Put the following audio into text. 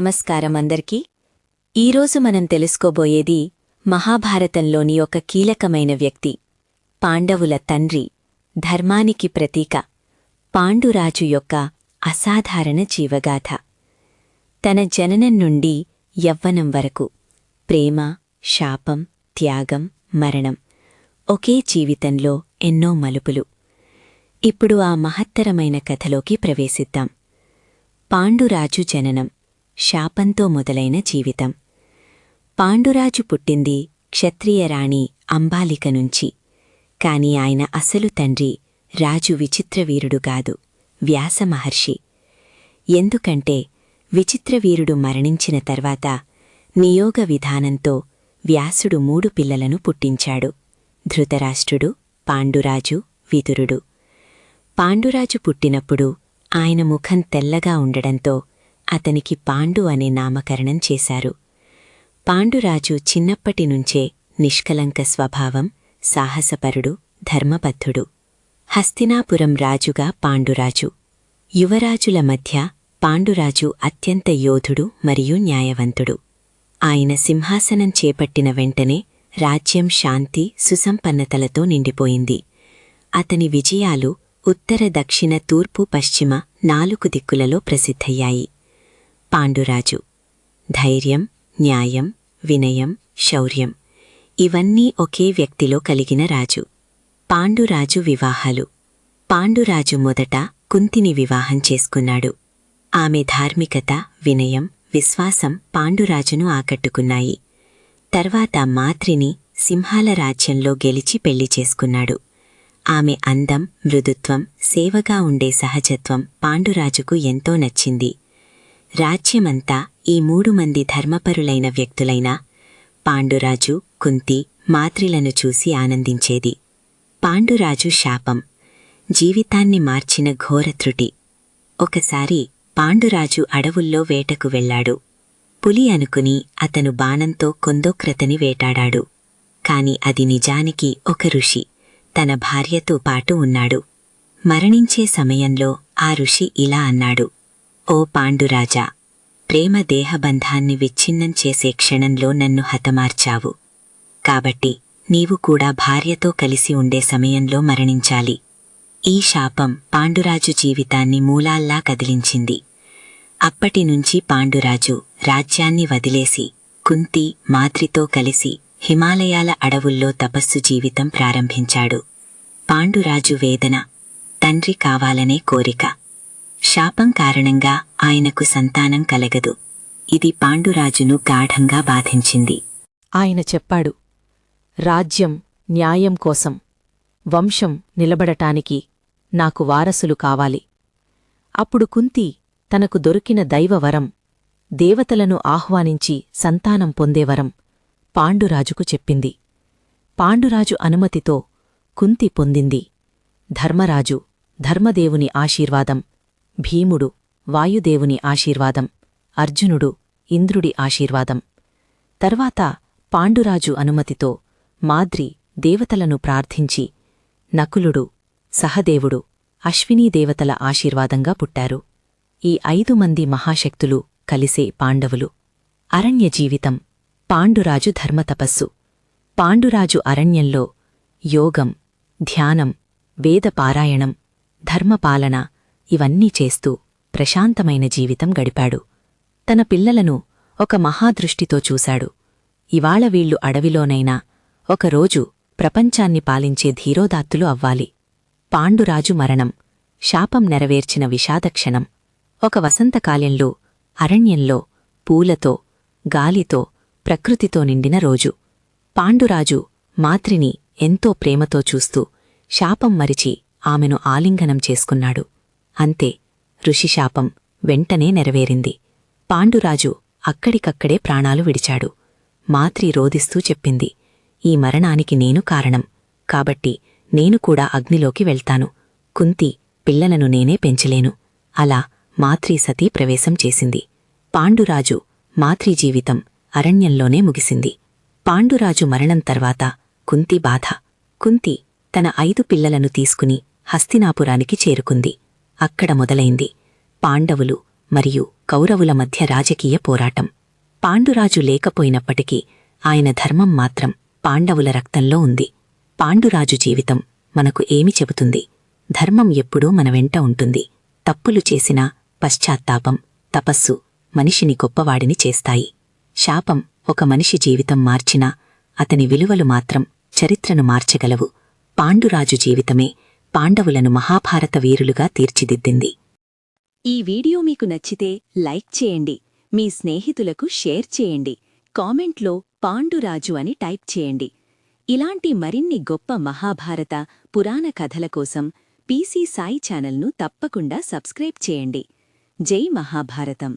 నమస్కారం అందరికీ. ఈరోజు మనం తెలుసుకోబోయేది మహాభారతంలోని ఒక కీలకమైన వ్యక్తి పాండవుల తండ్రి ధర్మానికి ప్రతీక పాండురాజు యొక్క అసాధారణ జీవగాథ. తన జననం నుండి యవ్వనం వరకు ప్రేమ శాపం త్యాగం మరణం ఒకే జీవితంలో ఎన్నో మలుపులు. ఇప్పుడు ఆ మహత్తరమైన కథలోకి ప్రవేశిద్దాం. పాండురాజు జననం. శాపంతో మొదలైన జీవితం. పాండురాజు పుట్టింది క్షత్రియరాణి అంబాలిక నుంచి. కాని ఆయన అసలు తండ్రి రాజు విచిత్రవీరుడు కాదు వ్యాసమహర్షి ఎందుకంటే విచిత్రవీరుడు మరణించిన తర్వాత నియోగ విధానంతో వ్యాసుడు మూడు పిల్లలను పుట్టించాడు. ధృతరాష్ట్రుడు పాండురాజు విదురుడు. పాండురాజు పుట్టినప్పుడు ఆయన ముఖం తెల్లగా ఉండడంతో అతనికి పాండు అనే నామకరణం చేశారు. పాండురాజు చిన్నప్పటినుంచే నిష్కలంక స్వభావం సాహసపరుడు ధర్మబద్ధుడు. హస్తినాపురం రాజుగా పాండురాజు. యువరాజుల మధ్య పాండురాజు అత్యంత యోధుడు మరియు న్యాయవంతుడు. ఆయన సింహాసనం చేపట్టిన వెంటనే రాజ్యం శాంతి సుసంపన్నతలతో నిండిపోయింది. అతని విజయాలు ఉత్తర దక్షిణ తూర్పు పశ్చిమ నాలుగు దిక్కులలో ప్రసిద్ధయ్యాయి. పాండురాజు. ధైర్యం న్యాయం వినయం శౌర్యం ఇవన్నీ ఒకే వ్యక్తిలో కలిగిన రాజు. పాండురాజు వివాహాలు. పాండురాజు మొదట కుంతిని వివాహం చేసుకున్నాడు. ఆమె ధార్మికత వినయం విశ్వాసం పాండురాజును ఆకట్టుకున్నాయి. తర్వాత మాత్రిని సింహాల రాజ్యంలో గెలిచి పెళ్ళి చేసుకున్నాడు. ఆమె అందం మృదుత్వం సేవగా ఉండే సహజత్వం పాండురాజుకు ఎంతో నచ్చింది. రాజ్యమంతా ఈ మూడు మంది ధర్మపరులైన వ్యక్తులైన పాండురాజు కుంతి మాత్రిలను చూసి ఆనందించేది. పాండురాజు శాపం. జీవితాన్ని మార్చిన ఘోర త్రుటి. ఒకసారి పాండురాజు అడవుల్లో వేటకు వెళ్ళాడు పులి అనుకుని అతను బాణంతో కొందోక్రతని వేటాడాడు. కాని అది నిజానికి ఒక ఋషి. తన భార్యతో పాటు ఉన్నాడు. మరణించే సమయంలో ఆ ఋషి ఇలా అన్నాడు. ఓ పాండురాజా ప్రేమ దేహబంధాన్ని విచ్ఛిన్నం చేసే క్షణంలో నన్ను హతమార్చావు. కాబట్టి నీవు కూడా భార్యతో కలిసి ఉండే సమయంలో మరణించాలి. ఈ శాపం పాండురాజు జీవితాన్ని మూలాల్లా కదిలించింది. అప్పటినుంచి పాండురాజు రాజ్యాన్ని వదిలేసి కుంతి మాద్రితో కలిసి హిమాలయాల అడవుల్లో తపస్సు జీవితం ప్రారంభించాడు. పాండురాజు వేదన తండ్రి కావాలనే కోరిక. శాపం కారణంగా ఆయనకు సంతానం కలగదు. ఇది పాండురాజును గాఢంగా బాధించింది. ఆయన చెప్పాడు రాజ్యం న్యాయం కోసం వంశం నిలబడటానికి నాకు వారసులు కావాలి. అప్పుడు కుంతి తనకు దొరికిన దైవవరం దేవతలను ఆహ్వానించి సంతానం పొందేవరం పాండురాజుకు చెప్పింది. పాండురాజు అనుమతితో కుంతి పొందింది. ధర్మరాజు ధర్మదేవుని ఆశీర్వాదం భీముడు వాయుదేవుని ఆశీర్వాదం అర్జునుడు ఇంద్రుడి ఆశీర్వాదం. తర్వాత పాండురాజు అనుమతితో మాద్రి దేవతలను ప్రార్థించి నకులుడు సహదేవుడు అశ్వినీదేవతల ఆశీర్వాదంగా పుట్టారు. ఈ ఐదు మంది మహాశక్తులు కలిసే పాండవులు. అరణ్య జీవితం పాండురాజు ధర్మతపస్సు పాండురాజు అరణ్యంలో యోగం ధ్యానం వేదపారాయణం ధర్మపాలన ఇవన్నీ చేస్తూ ప్రశాంతమైన జీవితం గడిపాడు. తన పిల్లలను ఒక మహాదృష్టితో చూశాడు. ఇవాళ వీళ్ళు అడవిలోనైనా ఒకరోజు ప్రపంచాన్ని పాలించే ధీరోదాత్తులు అవ్వాలి. పాండురాజు మరణం శాపం నెరవేర్చిన విషాదక్షణం ఒక వసంతకాలంలో అరణ్యంలో పూలతో గాలితో ప్రకృతితో నిండిన రోజు. పాండురాజు మాత్రిని ఎంతో ప్రేమతో చూస్తూ శాపం మరిచి ఆమెను ఆలింగనం చేసుకున్నాడు. అంతే. ఋషిశాపం వెంటనే నెరవేరింది. పాండురాజు అక్కడికక్కడే ప్రాణాలు విడిచాడు. మాత్రి రోదిస్తూ చెప్పింది ఈ మరణానికి నేను కారణం. కాబట్టి నేను కూడా అగ్నిలోకి వెళ్తాను. కుంతి పిల్లలను నేనే పెంచలేను. అలా మాత్రీ సతీ ప్రవేశం చేసింది. పాండురాజు మాత్రి జీవితం అరణ్యంలోనే ముగిసింది. పాండురాజు మరణం తర్వాత కుంతి బాధ. కుంతి తన ఐదు పిల్లలను తీసుకుని హస్తినాపురానికి చేరుకుంది. అక్కడ మొదలైంది పాండవులు మరియు కౌరవుల మధ్య రాజకీయ పోరాటం. పాండురాజు లేకపోయినప్పటికీ ఆయన ధర్మం మాత్రం పాండవుల రక్తంలో ఉంది. పాండురాజు జీవితం మనకు ఏమి చెబుతుంది? ధర్మం ఎప్పుడూ మన వెంట ఉంటుంది. తప్పులు చేసినా పశ్చాత్తాపం తపస్సు మనిషిని గొప్పవాడిని చేస్తాయి. శాపం ఒక మనిషి జీవితం మార్చినా అతని విలువలు మాత్రం చరిత్రను మార్చగలవు. పాండురాజు జీవితమే పాండవులను మహాభారత వీరులుగా తీర్చిదిద్దింది. ఈ వీడియో మీకు నచ్చితే లైక్ చేయండి. మీ స్నేహితులకు షేర్ చేయండి. కామెంట్లో పాండురాజు అని టైప్ చేయండి. ఇలాంటి మరిన్ని గొప్ప మహాభారత పురాణ కథల కోసం పీసీ సాయి ఛానల్ను తప్పకుండా సబ్స్క్రైబ్ చేయండి. జై మహాభారతం.